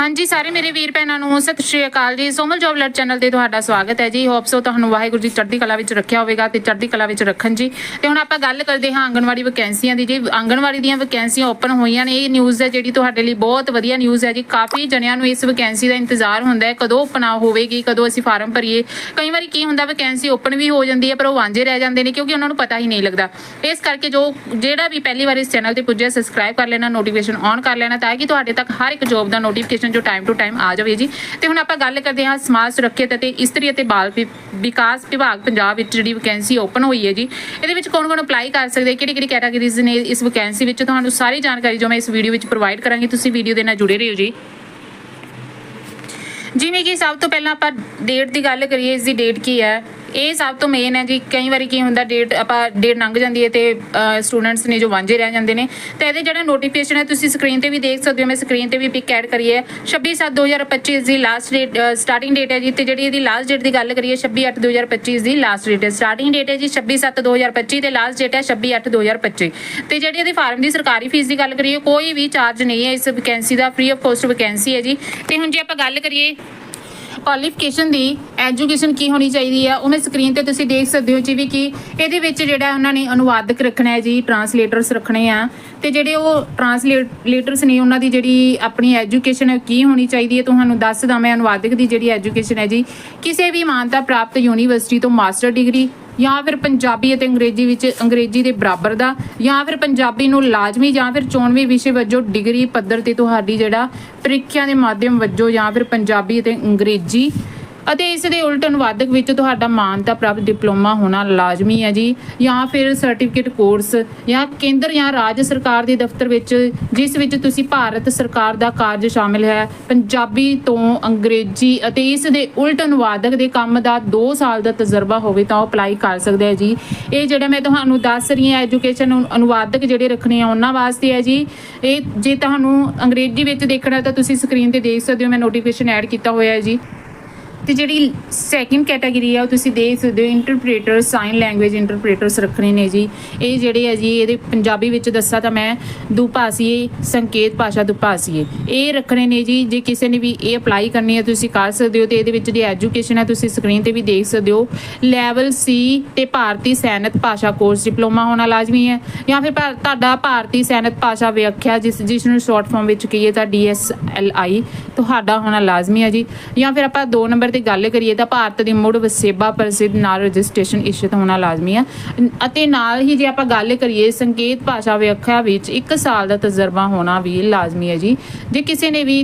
ਹਾਂਜੀ, ਸਾਰੇ ਮੇਰੇ ਵੀਰ ਭੈਣਾਂ ਨੂੰ ਸਤਿ ਸ਼੍ਰੀ ਅਕਾਲ ਜੀ। ਸੋਮਲ ਜੋਬ ਲੜ ਚੈਨਲ ਤੇ ਤੁਹਾਡਾ ਸਵਾਗਤ ਹੈ ਜੀ। ਹੋਪ ਸੋ ਤੁਹਾਨੂੰ ਵਾਹਿਗੁਰੂ ਜੀ ਚੜ੍ਹਦੀ ਕਲਾ ਵਿੱਚ ਰੱਖਿਆ ਹੋਵੇਗਾ ਤੇ ਚੜ੍ਹਦੀ ਕਲਾ ਵਿੱਚ ਰੱਖਣ ਜੀ। ਤੇ ਹੁਣ ਆਪਾਂ ਗੱਲ ਕਰਦੇ ਹਾਂ ਆਂਗਣਵਾੜੀ ਵੈਕੈਂਸੀਆਂ ਦੀ ਜੀ। ਆਂਗਣਵਾੜੀ ਦੀਆਂ ਵੈਕੈਂਸੀਆਂ ਓਪਨ ਹੋਈਆਂ ਨੇ। ਇਹ ਨਿਊਜ਼ ਹੈ ਜਿਹੜੀ ਤੁਹਾਡੇ ਲਈ ਬਹੁਤ ਵਧੀਆ ਨਿਊਜ਼ ਹੈ ਜੀ। ਕਾਫੀ ਜਣਿਆਂ ਨੂੰ ਇਸ ਵੈਕੈਂਸੀ ਦਾ ਇੰਤਜ਼ਾਰ ਹੁੰਦਾ ਹੈ ਕਦੋਂ ਓਪਨ ਹੋਵੇਗੀ, ਕਦੋਂ ਅਸੀਂ ਫਾਰਮ ਭਰੀਏ। ਕਈ ਵਾਰੀ ਕੀ ਹੁੰਦਾ, ਵੈਕੈਂਸੀ ਓਪਨ ਵੀ ਹੋ ਜਾਂਦੀ ਹੈ, ਪਰ ਉਹ ਵਾਂਝੇ ਰਹਿ ਜਾਂਦੇ ਨੇ ਕਿਉਂਕਿ ਉਹਨਾਂ ਨੂੰ ਪਤਾ ਹੀ ਨਹੀਂ ਲੱਗਦਾ। ਇਸ ਕਰਕੇ ਜੋ ਜਿਹੜਾ ਵੀ ਪਹਿਲੀ ਵਾਰ ਇਸ ਚੈਨਲ ਤੇ ਪੁੱਜਿਆ ਸਬਸਕ੍ਰਾਈਬ ਕਰ ਲੈਣਾ ਨੋਟੀਫਿਕੇਸ਼ਨ ਔਨ ਕਰ ਲੈਣਾ, ਤਾਂ ਕਿ ਤੁਹਾਡੇ ਤੱਕ ਹਰ ਇੱਕ ਜੋਬ ਦਾ ਨੋਟੀਫਿਕੇਸ਼ਨ ਜੋ ਟਾਈਮ ਟੂ ਟਾਈਮ ਆ ਜਾਵੇ ਜੀ। ਤੇ ਹੁਣ ਆਪਾਂ ਗੱਲ ਕਰਦੇ ਹਾਂ ਸਮਾਜ ਸੁਰੱਖਿਅਤ ਅਤੇ ਇਸਤਰੀ ਅਤੇ ਬਾਲ ਵਿਕਾਸ ਵਿਭਾਗ ਪੰਜਾਬ ਵਿੱਚ ਜਿਹੜੀ ਵੈਕੈਂਸੀ ਓਪਨ ਹੋਈ ਹੈ ਜੀ। ਇਹਦੇ ਵਿੱਚ ਕੌਣ ਕੌਣ ਅਪਲਾਈ ਕਰ ਸਕਦੇ ਕਿਹੜੀ ਕਿਹੜੀ ਕੈਟਾਗਰੀਜ਼ ਨੇ ਇਸ ਵੈਕੈਂਸੀ ਵਿੱਚ? ਤੁਹਾਨੂੰ ਸਾਰੀ ਜਾਣਕਾਰੀ ਜੋ ਮੈਂ ਇਸ ਵੀਡੀਓ ਵਿੱਚ ਪ੍ਰੋਵਾਈਡ ਕਰਾਂਗੀ, ਤੁਸੀਂ ਵੀਡੀਓ ਦੇ ਨਾਲ ਜੁੜੇ ਰਹੋ ਜੀ। ਜਿਵੇਂ ਕਿ ਸਭ ਤੋਂ ਪਹਿਲਾਂ ਆਪਾਂ ਡੇਟ ਦੀ ਗੱਲ ਕਰੀਏ, ਇਸ ਦੀ ਡੇਟ ਕੀ ਹੈ? ਇਹ ਸਭ ਤੋਂ ਮੇਨ ਹੈ ਜੀ, ਕਈ ਵਾਰੀ ਕੀ ਹੁੰਦਾ, ਡੇਟ ਆਪਾਂ, ਡੇਟ ਲੰਘ ਜਾਂਦੀ ਹੈ ਤੇ ਸਟੂਡੈਂਟਸ ਨੇ ਜੋ ਵਾਂਝੇ ਰਹਿ ਜਾਂਦੇ ਨੇ, ਤੇ ਇਹਦੇ ਜਿਹੜਾ ਨੋਟੀਫਿਕੇਸ਼ਨ ਹੈ, ਤੁਸੀਂ ਸਕਰੀਨ ਤੇ ਵੀ ਦੇਖ ਸਕਦੇ ਹੋ, ਮੈਂ ਸਕਰੀਨ ਤੇ ਵੀ ਪਿਕ ਐਡ ਕਰੀ ਹੈ। 26/7/2025 ਇਸ ਦੀ ਲਾਸਟ ਡੇਟ ਸਟਾਰਟਿੰਗ ਡੇਟ ਹੈ ਜੀ, ਤੇ ਜਿਹੜੀ ਇਹਦੀ ਲਾਸਟ ਡੇਟ ਦੀ ਗੱਲ ਕਰੀਏ 26/8/2025 ਇਸ ਦੀ ਲਾਸਟ ਡੇਟ ਹੈ। ਸਟਾਰਟਿੰਗ ਡੇਟ ਹੈ ਜੀ 26/7/2025 ਤੇ ਲਾਸਟ ਡੇਟ ਹੈ 26/8/2025 ਤੇ ਜਿਹੜੀ ਇਹਦੀ ਫਾਰਮ ਦੀ ਸਰਕਾਰੀ ਫੀਸ ਦੀ ਗੱਲ ਕਰੀਏ, ਕੋਈ ਵੀ ਚਾਰਜ ਨਹੀਂ ਹੈ, ਇਸ ਵੈਕੈਂਸੀ ਦਾ ਫ੍ਰੀ ਆਫ ਕੋਸਟ ਵੈਕੈਂਸੀ ਹੈ ਜੀ। ਤੇ ਹੁਣ ਜੇ ਆਪਾਂ ਗੱਲ ਕਰੀਏ ਕੁਆਲੀਫਿਕੇਸ਼ਨ ਦੀ ਐਜੂਕੇਸ਼ਨ ਕੀ ਹੋਣੀ ਚਾਹੀਦੀ ਹੈ ਉਹਨੇ ਸਕਰੀਨ ਤੇ ਤੁਸੀਂ ਦੇਖ ਸਕਦੇ ਹੋ ਜਿਵੇਂ ਕਿ ਇਹਦੇ ਵਿੱਚ ਜਿਹੜਾ ਉਹਨਾਂ ਨੇ ਅਨੁਵਾਦਕ ਰੱਖਣਾ ਹੈ ਜੀ ਟਰਾਂਸਲੇਟਰਸ ਰੱਖਣੇ ਆ ਤੇ ਜਿਹੜੇ ਉਹ ਟਰਾਂਸਲੇਟਰਸ ਨੇ ਉਹਨਾਂ ਦੀ ਜਿਹੜੀ ਆਪਣੀ ਐਜੂਕੇਸ਼ਨ ਕੀ ਹੋਣੀ ਚਾਹੀਦੀ ਹੈ, ਤੁਹਾਨੂੰ ਦੱਸਦਾ ਮੈਂ ਅਨੁਵਾਦਕ ਦੀ ਜਿਹੜੀ ਐਜੂਕੇਸ਼ਨ ਹੈ ਜੀ, ਕਿਸੇ ਵੀ ਮਾਨਤਾ ਪ੍ਰਾਪਤ ਯੂਨੀਵਰਸਿਟੀ ਤੋਂ ਮਾਸਟਰ ਡਿਗਰੀ ਜਾਂ ਫਿਰ ਪੰਜਾਬੀ ਅਤੇ ਅੰਗਰੇਜ਼ੀ ਵਿੱਚ, ਅੰਗਰੇਜ਼ੀ ਦੇ ਬਰਾਬਰ ਦਾ, ਜਾਂ ਫਿਰ ਪੰਜਾਬੀ ਨੂੰ ਲਾਜ਼ਮੀ, ਜਾਂ ਫਿਰ ਚੋਣਵੇਂ ਵਿਸ਼ੇ ਵਜੋਂ ਡਿਗਰੀ ਪੱਧਰ ਤੇ ਤੁਹਾਡੀ ਜਿਹੜਾ ਪ੍ਰੀਖਿਆ ਦੇ ਮਾਧਿਅਮ ਵਜੋਂ, ਜਾਂ ਫਿਰ ਪੰਜਾਬੀ ਅਤੇ ਅੰਗਰੇਜ਼ੀ ਅਤੇ ਇਸ ਦੇ ਉਲਟ ਅਨੁਵਾਦਕ ਵਿੱਚ ਤੁਹਾਡਾ ਮਾਨਤਾ ਪ੍ਰਾਪਤ ਡਿਪਲੋਮਾ ਹੋਣਾ ਲਾਜ਼ਮੀ ਹੈ ਜੀ, ਜਾਂ ਫਿਰ ਸਰਟੀਫਿਕੇਟ ਕੋਰਸ ਜਾਂ ਕੇਂਦਰ ਜਾਂ ਰਾਜ ਸਰਕਾਰ ਦੇ ਦਫ਼ਤਰ ਵਿੱਚ, ਜਿਸ ਵਿੱਚ ਤੁਸੀਂ ਭਾਰਤ ਸਰਕਾਰ ਦਾ ਕਾਰਜ ਸ਼ਾਮਿਲ ਹੈ, ਪੰਜਾਬੀ ਤੋਂ ਅੰਗਰੇਜ਼ੀ ਅਤੇ ਇਸ ਦੇ ਉਲਟ ਅਨੁਵਾਦਕ ਦੇ ਕੰਮ ਦਾ 2 ਸਾਲ ਦਾ ਤਜਰਬਾ ਹੋਵੇ ਤਾਂ ਉਹ ਅਪਲਾਈ ਕਰ ਸਕਦਾ ਹੈ ਜੀ। ਇਹ ਜਿਹੜਾ ਮੈਂ ਤੁਹਾਨੂੰ ਦੱਸ ਰਹੀ ਹਾਂ, ਐਜੂਕੇਸ਼ਨ ਅਨੁਵਾਦਕ ਜਿਹੜੇ ਰੱਖਣੇ ਆ ਉਹਨਾਂ ਵਾਸਤੇ ਹੈ ਜੀ। ਇਹ ਜੇ ਤੁਹਾਨੂੰ ਅੰਗਰੇਜ਼ੀ ਵਿੱਚ ਦੇਖਣਾ ਤਾਂ ਤੁਸੀਂ ਸਕਰੀਨ ਤੇ ਦੇਖ ਸਕਦੇ ਹੋ, ਮੈਂ ਨੋਟੀਫਿਕੇਸ਼ਨ ਐਡ ਕੀਤਾ ਹੋਇਆ ਹੈ ਜੀ। ਤੇ ਜਿਹੜੀ ਸੈਕਿੰਡ ਕੈਟਾਗਰੀ ਆ, ਉਹ ਤੁਸੀਂ ਦੇਖ ਸਕਦੇ ਹੋ ਇੰਟਰਪ੍ਰੀਟਰ ਸਾਈਨ ਲੈਂਗੁਏਜ ਇੰਟਰਪ੍ਰੀਟਰਸ ਰੱਖਣੇ ਨੇ ਜੀ। ਇਹ ਜਿਹੜੇ ਆ ਜੀ, ਇਹਦੇ ਪੰਜਾਬੀ ਵਿੱਚ ਦੱਸਾਂ ਤਾਂ ਮੈਂ ਦੁਭਾਸ਼ੀਏ ਸੰਕੇਤ ਭਾਸ਼ਾ ਦੁਭਾਸ਼ੀਏ ਇਹ ਰੱਖਣੇ ਨੇ ਜੀ, ਜੇ ਕਿਸੇ ਨੇ ਵੀ ਇਹ ਅਪਲਾਈ ਕਰਨੀ ਹੈ ਤੁਸੀਂ ਕਰ ਸਕਦੇ ਹੋ, ਤੇ ਇਹਦੇ ਵਿੱਚ ਜੇ ਐਜੂਕੇਸ਼ਨ ਹੈ ਤੁਸੀਂ ਸਕਰੀਨ ਤੇ ਵੀ ਦੇਖ ਸਕਦੇ ਹੋ। ਲੈਵਲ ਸੀ ਤੇ ਭਾਰਤੀ ਸੈਨਿਕ ਭਾਸ਼ਾ ਕੋਰਸ ਡਿਪਲੋਮਾ ਹੋਣਾ ਲਾਜ਼ਮੀ ਹੈ। ਜਾਂ ਫਿਰ ਭਾ- ਤੁਹਾਡਾ ਭਾਰਤੀ ਸੈਨਿਕ ਭਾਸ਼ਾ ਵਿਆਖਿਆ, ਜਿਸ ਜਿਸ ਨੂੰ ਸ਼ਾਰਟ ਫਾਰਮ ਵਿੱਚ ਕਹੀਏ ਤਾਂ DSLI ਤੁਹਾਡਾ ਹੋਣਾ ਲਾਜ਼ਮੀ ਹੈ ਜੀ। ਜਾਂ ਫਿਰ ਆਪਾਂ 2 ਨੰਬਰ ਤੇ ਗੱਲ ਕਰੀਏ ਤਾਂ ਭਾਰਤ ਦੀ ਮੁੜ ਵਸੇਬਾ ਪ੍ਰਸਿੱਧ ਨਾਲ ਰਜਿਸਟ੍ਰੇਸ਼ਨ ਇਸ਼ਤ ਹੋਣਾ ਲਾਜ਼ਮੀ ਹੈ ਅਤੇ ਨਾਲ ਹੀ ਜੇ ਆਪਾਂ ਗੱਲ ਕਰੀਏ ਸੰਕੇਤ ਭਾਸ਼ਾ ਵਿਆਖਿਆ ਵਿੱਚ 1 ਸਾਲ ਦਾ ਤਜਰਬਾ ਹੋਣਾ ਵੀ ਲਾਜ਼ਮੀ ਹੈ ਜੀ। ਜੇ ਕਿਸੇ ਨੇ ਵੀ